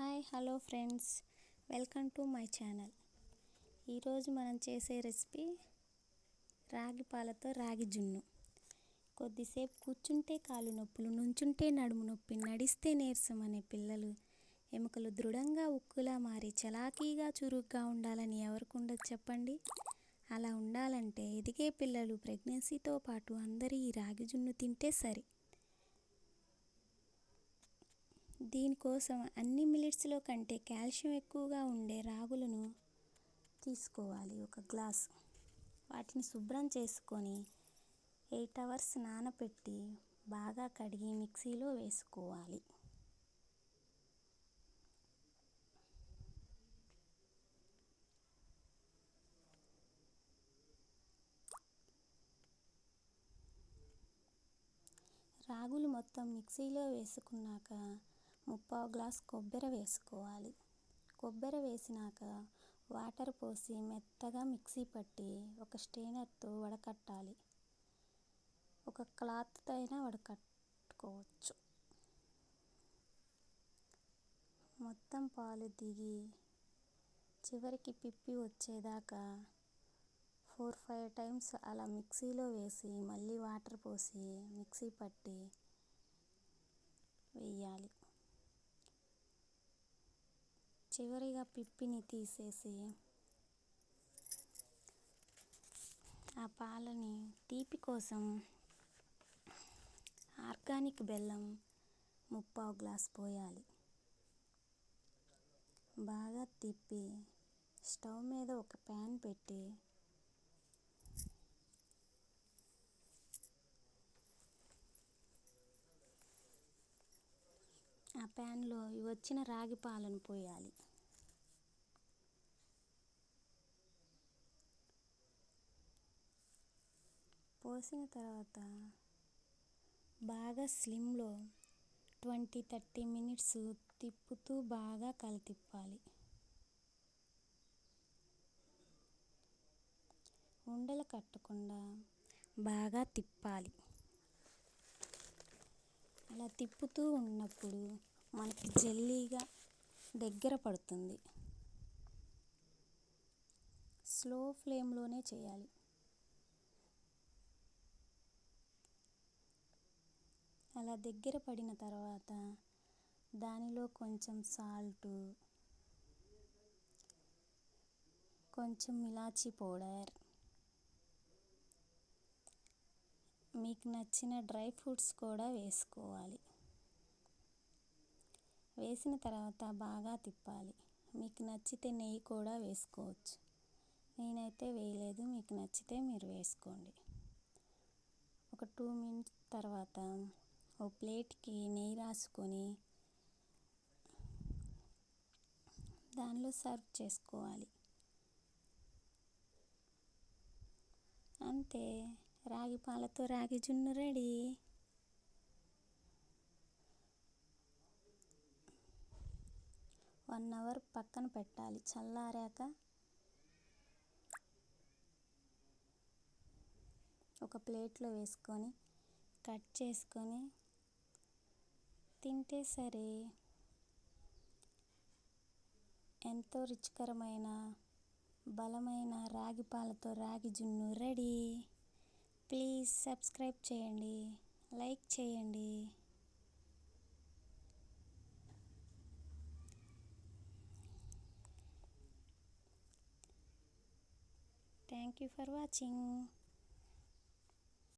Hi hello friends. Welcome to my channel. ఈరోజు మనం చేసే రెసిపీ రాగి పాలతో రాగి జున్ను. కొద్దిసేపు కూర్చుంటే కాలు నొప్పులు నుంచుంటే నడుము నొప్పి నడిస్తే నీరసం అనే పిల్లలు ఎముకలు దృఢంగా ఉక్కులా మారి చలాకీగా చురుగ్గా ఉండాలని ఎవరికి చెప్పండి. అలా ఉండాలంటే ఎదిగే పిల్లలు ప్రెగ్నెన్సీతో పాటు అందరి ఈ రాగి జున్ను తింటే సరి. దీనికోసం అన్ని మిల్లెట్స్లో కంటే కాల్షియం ఎక్కువగా ఉండే రాగులను తీసుకోవాలి. ఒక గ్లాస్. వాటిని శుభ్రం చేసుకొని ఎయిట్ అవర్స్ నానబెట్టి బాగా కడిగి మిక్సీలో వేసుకోవాలి. రాగులు మొత్తం మిక్సీలో వేసుకున్నాక ముప్పావు గ్లాస్ కొబ్బరి వేసుకోవాలి. కొబ్బరి వేసినాక వాటర్ పోసి మెత్తగా మిక్సీ పట్టి ఒక స్టెయినర్తో వడకట్టాలి. ఒక క్లాత్తో అయినా వడకట్టుకోవచ్చు. మొత్తం పాలు దిగి చివరికి పిప్పి వచ్చేదాకా ఫోర్ ఫైవ్ టైమ్స్ అలా మిక్సీలో వేసి మళ్ళీ వాటర్ పోసి మిక్సీ పట్టి వేయాలి. చివరిగా పిప్పిని తీసేసి ఆ పాలని తీపి కోసం ఆర్గానిక్ బెల్లం ముప్పావు గ్లాస్ పోయాలి. బాగా తిప్పి స్టవ్ మీద ఒక ప్యాన్ పెట్టి ఆ ప్యాన్లో వచ్చిన రాగి పాలను పోయాలి. పోసిన తర్వాత బాగా స్లిమ్లో ట్వంటీ థర్టీ మినిట్స్ తిప్పుతూ బాగా కలతిప్పాలి ఉండలు కట్టకుండా బాగా తిప్పాలి. అలా తిప్పుతూ ఉన్నప్పుడు మనకి జల్లీగా దగ్గర పడుతుంది. స్లో ఫ్లేమ్లోనే చేయాలి. అలా దగ్గర పడిన తర్వాత దానిలో కొంచెం సాల్టు కొంచెం ఇలాచీ పౌడర్ మీకు నచ్చిన డ్రై ఫ్రూట్స్ కూడా వేసుకోవాలి. వేసిన తర్వాత బాగా తిప్పాలి. మీకు నచ్చితే నెయ్యి కూడా వేసుకోవచ్చు. నేనైతే వేయలేదు మీకు నచ్చితే మీరు వేసుకోండి. ఒక టూ మినిట్స్ తర్వాత ఓ ప్లేట్కి నెయ్యి రాసుకొని దానిలో సర్వ్ చేసుకోవాలి. అంతే. రాగి పాలతో రాగి జున్ను రెడీ. వన్ అవర్ పక్కన పెట్టాలి. చల్లారాక ఒక ప్లేట్లో వేసుకొని కట్ చేసుకొని తింటే సరే ఎంతో రుచికరమైన బలమైన రాగి పాలతో రాగి జున్ను రెడీ. ప్లీజ్ సబ్స్క్రైబ్ చేయండి లైక్ చేయండి. Thank you for watching.